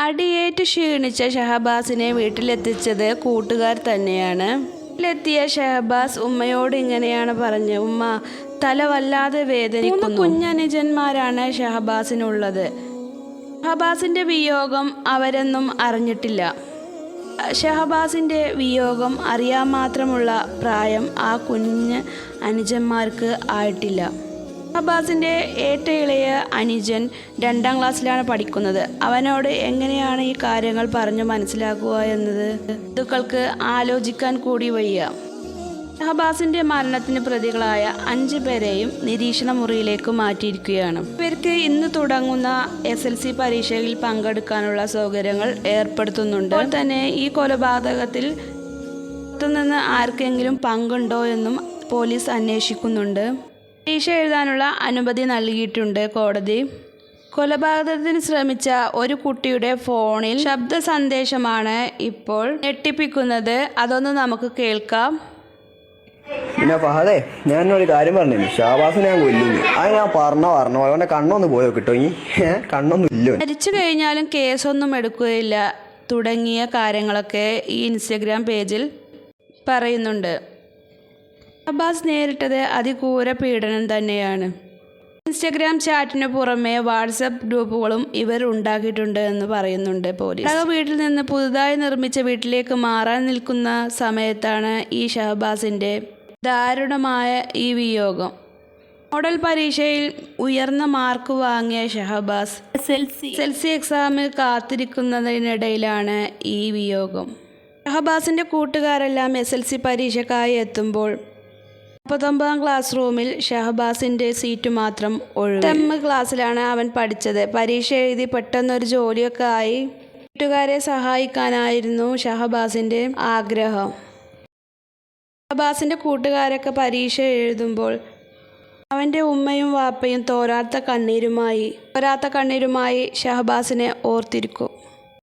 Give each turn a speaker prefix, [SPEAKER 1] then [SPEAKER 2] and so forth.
[SPEAKER 1] അടിയേറ്റ് ക്ഷീണിച്ച ഷഹബാസിനെ വീട്ടിലെത്തിച്ചത് കൂട്ടുകാർ തന്നെയാണ്. വീട്ടിലെത്തിയ ഷഹബാസ് ഉമ്മയോട് ഇങ്ങനെയാണ് പറഞ്ഞത് ഉമ്മ തല വല്ലാതെ വേദനിക്കുന്നു. കുഞ്ഞനുജന്മാരാണ് ഷഹബാസിനുള്ളത്. ഷഹബാസിന്റെ വിയോഗം അവരൊന്നും അറിഞ്ഞിട്ടില്ല. ഷഹബാസിന്റെ വിയോഗം അറിയാൻ മാത്രമുള്ള പ്രായം ആ കുഞ്ഞ് അനുജന്മാർക്ക് ആയിട്ടില്ല. ഷഹബാസിന്റെ ഇളയ അനുജൻ രണ്ടാം ക്ലാസ്സിലാണ് പഠിക്കുന്നത്. അവനോട് എങ്ങനെയാണ് ഈ കാര്യങ്ങൾ പറഞ്ഞു മനസ്സിലാക്കുക എന്നത് ഹിന്ദുക്കൾക്ക് ആലോചിക്കാൻ കൂടി വയ്യ. ഷഹബാസിന്റെ മരണത്തിന് പ്രതികളായ അഞ്ചു പേരെയും നിരീക്ഷണ മുറിയിലേക്ക് മാറ്റിയിരിക്കുകയാണ്. ഇവർക്ക് ഇന്ന് തുടങ്ങുന്ന എസ് എൽ സി പരീക്ഷയിൽ പങ്കെടുക്കാനുള്ള സൗകര്യങ്ങൾ ഏർപ്പെടുത്തുന്നുണ്ട്. തന്നെ ഈ കൊലപാതകത്തിൽ നിന്ന് ആർക്കെങ്കിലും പങ്കുണ്ടോ എന്നും പോലീസ് അന്വേഷിക്കുന്നുണ്ട്. പരീക്ഷ എഴുതാനുള്ള അനുമതി നൽകിയിട്ടുണ്ട് കോടതി. കൊലപാതകത്തിന് ശ്രമിച്ച ഒരു കുട്ടിയുടെ ഫോണിൽ ശബ്ദ സന്ദേശമാണ് ഇപ്പോൾ ഞെട്ടിപ്പിക്കുന്നത്. അതൊന്ന് നമുക്ക് കേൾക്കാം.
[SPEAKER 2] പിന്നെ ഫഹദേ ഞാൻ ഒരു കാര്യം പറഞ്ഞു. ഷാബാസിനെ ഞാൻ കൊല്ലുന്നു. അത് ഞാൻ പറഞ്ഞ പറഞ്ഞു അവന്റെ കണ്ണൊന്ന് പോയോ കിട്ടോ ഈ ഏ കണ്ണൊന്നും ഇല്ല
[SPEAKER 1] മരിച്ചു കഴിഞ്ഞാലും കേസൊന്നും എടുക്കുകയില്ല. തുടങ്ങിയ കാര്യങ്ങളൊക്കെ ഈ ഇൻസ്റ്റഗ്രാം പേജിൽ പറയുന്നുണ്ട്. അബ്ബാസ് നേരിട്ടത് അതിക്രൂര പീഡനം തന്നെയാണ്. ഇൻസ്റ്റഗ്രാം ചാറ്റിന് പുറമെ വാട്സപ്പ് ഗ്രൂപ്പുകളും ഇവർ ഉണ്ടാക്കിയിട്ടുണ്ട് എന്ന് പറയുന്നുണ്ട് പോലീസ്. ഷഹ വീട്ടിൽ നിന്ന് പുതുതായി നിർമ്മിച്ച വീട്ടിലേക്ക് മാറാൻ നിൽക്കുന്ന സമയത്താണ് ഈ ഷഹബാസിന്റെ ദാരുണമായ ഈ വിയോഗം. മോഡൽ പരീക്ഷയിൽ ഉയർന്ന മാർക്ക് വാങ്ങിയ ഷഹബാസ് എസ് എൽ സി എക്സാമിൽ കാത്തിരിക്കുന്നതിനിടയിലാണ് ഈ വിയോഗം. ഷഹബാസിന്റെ കൂട്ടുകാരെല്ലാം എസ് എൽ സി പരീക്ഷക്കായി എത്തുമ്പോൾ മുപ്പത്തൊമ്പതാം ക്ലാസ് റൂമിൽ ഷഹബാസിന്റെ സീറ്റ് മാത്രം ഒഴിവ് എം ക്ലാസ്സിലാണ് അവൻ പഠിച്ചത്. പരീക്ഷ എഴുതി പെട്ടെന്നൊരു ജോലിയൊക്കെ ആയി. വീട്ടുകാരെ സഹായിക്കാനായിരുന്നു ഷഹബാസിന്റെ ആഗ്രഹം. ഷഹബാസിന്റെ കൂട്ടുകാരൊക്കെ പരീക്ഷ എഴുതുമ്പോൾ അവന്റെ ഉമ്മയും വാപ്പയും തോരാത്ത കണ്ണീരുമായി തോരാത്ത കണ്ണീരുമായി ഷഹബാസിനെ ഓർത്തിരിക്കും.